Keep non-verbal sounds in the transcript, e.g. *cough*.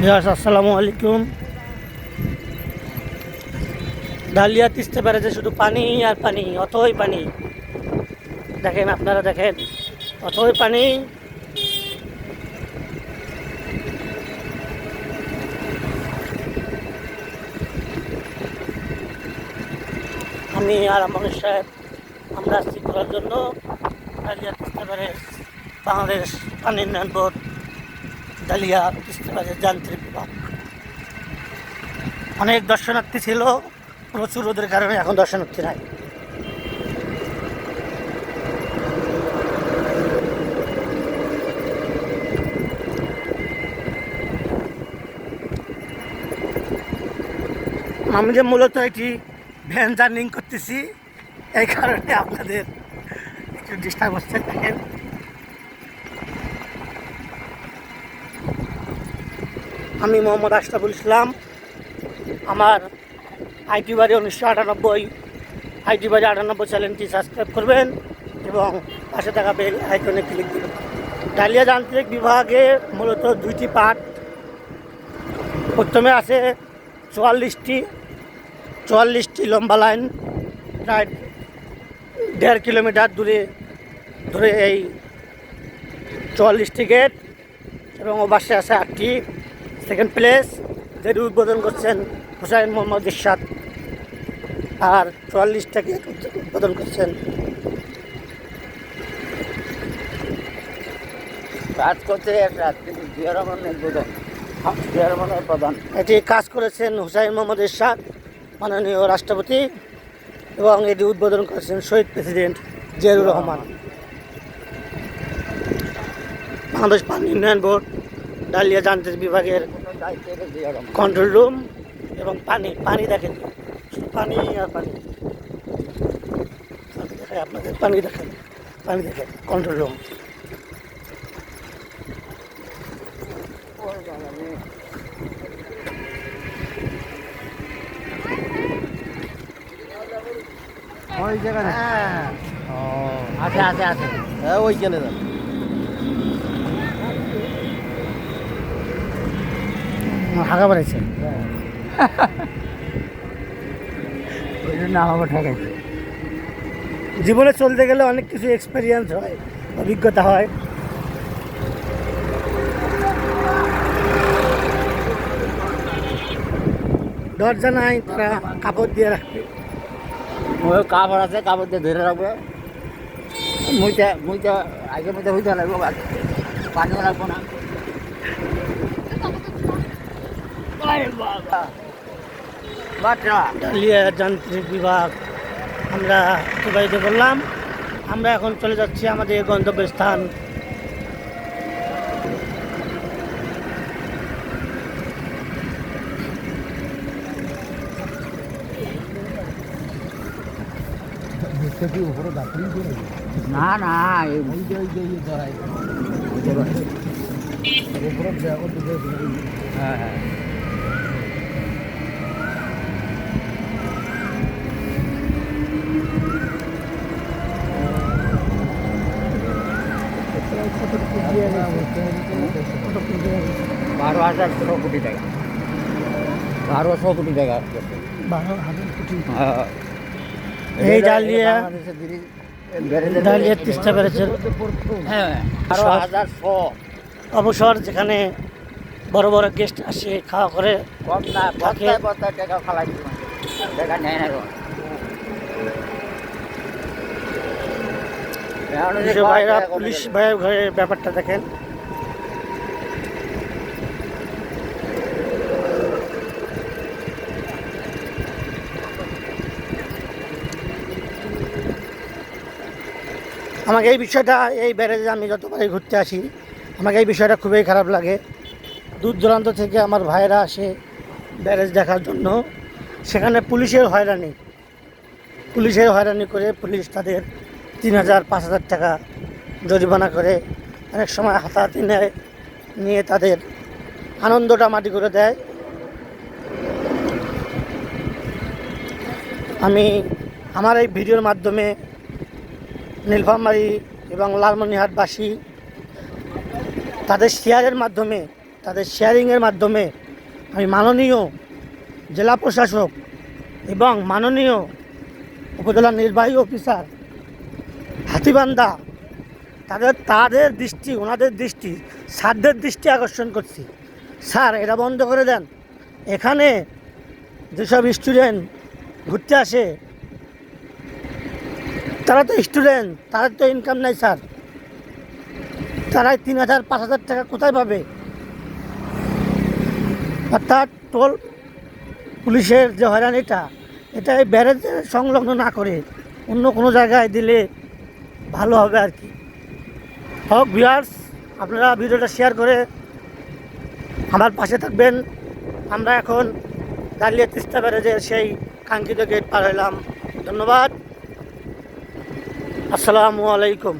বিহাস আসসালামু আলাইকুম। ডালিয়া তিস্তে পেরেছে শুধু পানি আর পানি, অথই পানি। দেখেন আপনারা দেখেন, অথই পানি। আমি আর আমার সাহেব, আমরা আসছি করার জন্য ডালিয়া তিস্তে পেরে বাংলাদেশ পানি উন্নয়ন ডালিয়া তিস্তে পেরে যান্ত্রিক বিভাগ। অনেক দর্শনার্থী ছিল, প্রচুর রোদের কারণে এখন দর্শনার্থী নাই। আমি যে মূলত এটি ভ্যান জার্নিং করতেছি, এই কারণে আপনাদের একটু ডিস্টার্ব হচ্ছে, দেখেন। আমি মোহাম্মদ আশরাফুল ইসলাম। আমার আইটি বাড়ি উনিশশো আটানব্বই। আইটি বাড়ি আটানব্বই চ্যানেলটি সাবস্ক্রাইব করবেন এবং পাশে থাকা বেল আইকনে ক্লিক দিবেন। ডালিয়া যান্ত্রিক বিভাগে মূলত দুইটি পার্ট। প্রথমে আছে চুয়াল্লিশটি চুয়াল্লিশটি লম্বা লাইন, প্রায় দেড় কিলোমিটার দূরে, ধরে এই চুয়াল্লিশটি গেট এবং ওবাসে আছে আটটি। সেকেন্ড প্লেস যেটি উদ্বোধন করছেন হুসাইন মোহাম্মদ ইরশাদ। আর চুয়াল্লিশটা গেট উদ্বোধন করছেন। কাজ করতে একটা জিয়া রহমানের প্রধান জিয়া রহমানের প্রধান। এটি কাজ করেছেন হুসাইন মোহাম্মদ ইরশাদ মাননীয় রাষ্ট্রপতি এবং এটি উদ্বোধন করেছেন শহীদ প্রেসিডেন্ট জিয়াউর রহমান। বাংলাদেশ পানি উন্নয়ন বোর্ড ডালিয়া যান্ত্রিক বিভাগের কন্ট্রোল রুম এবং পানি পানি দেখেন। পানি আর পানি। দেখায় আপনাদের পানি দেখেন পানি দেখেন কন্ট্রোল রুম ওই জায়গায়। হ্যাঁ। ও। আছে আছে আছে। হ্যাঁ ওইখানে যান। হাগা বাড়াইছে। *laughs* ওই জন্য আমাকে ঠেকাইছে জীবনে চলতে গেলে অনেক কিছু এক্সপেরিয়েন্স হয় অভিজ্ঞতা হয়। দরজা নাই তারা কাপড় দিয়ে রাখবে। ওই কাপড় আছে কাপড় দিয়ে ধরে রাখবে। মুইতে মুইতে আগে মুইতে হইতে লাগবে পানিও রাখব না। ডালিয়া যান্ত্রিক বিভাগ আমরা অতিবাহিত করলাম আমরা এখন চলে যাচ্ছি আমাদের গন্তব্যের স্থান না না এই হ্যাঁ। বারো হাজার কোটি টাকা। বারো ছ কোটি টাকা। বারো হাজার কোটি। হ্যাঁ। এই দিদি- ব্যারেজের- ডালিয়া তিস্তা হ্যাঁ। বারো হাজার ছ। অবসর যেখানে বড় বড় গেস্ট আসে খাওয়া করে কম না ফালাই টাকা নেয় না এখন। এখন ওই যে যে ভাইরা পুলিশ ভাইয়ের ঘরের ব্যাপারটা দেখেন। আমাকে এই বিষয়টা, এই ব্যারেজে আমি যতবারই ঘুরতে আসি, আমাকে এই বিষয়টা খুবই খারাপ লাগে। দূর দূরান্ত থেকে আমার ভাইরা আসে ব্যারেজ দেখার জন্য। সেখানে পুলিশের হয়রানি। পুলিশের হয়রানি করে পুলিশ তাদের তিন হাজার, পাঁচ হাজার টাকা জরিমানা করে অনেক সময় হাতাহাতি নেয় নিয়ে তাদের আনন্দটা মাটি করে দেয়। আমি আমার এই ভিডিওর মাধ্যমে নীলফামারী এবং লালমনিহাটবাসী তাদের শেয়ারের মাধ্যমে, তাদের শেয়ারিংয়ের মাধ্যমে আমি মাননীয় জেলা প্রশাসক এবং মাননীয় উপজেলা নির্বাহী অফিসার হাতিবান্ধা তাদের তাদের দৃষ্টি, ওনাদের দৃষ্টি, স্যারদের দৃষ্টি আকর্ষণ করছি। স্যার, এটা বন্ধ করে দেন। এখানে যেসব স্টুডেন্ট ঘুরতে আসে, তারা তো স্টুডেন্ট, তাদের তো ইনকাম নাই স্যার। তারা তিন হাজার, পাঁচ হাজার টাকা কোথায় পাবে? অর্থাৎ টোল পুলিশের যে হয়রানিটা, এটা এই ব্যারেজের সংলগ্ন না করে অন্য কোনো জায়গায় দিলে ভালো হবে আর কি। হোক ভিউয়ার্স আপনারা ভিডিওটা শেয়ার করে আমার পাশে থাকবেন। আমরা এখন দাঁড়িয়ে তিস্তা ব্যারেজের সেই কাঙ্ক্ষিত গেট পার হইলাম ধন্যবাদ। আসসালামু আলাইকুম।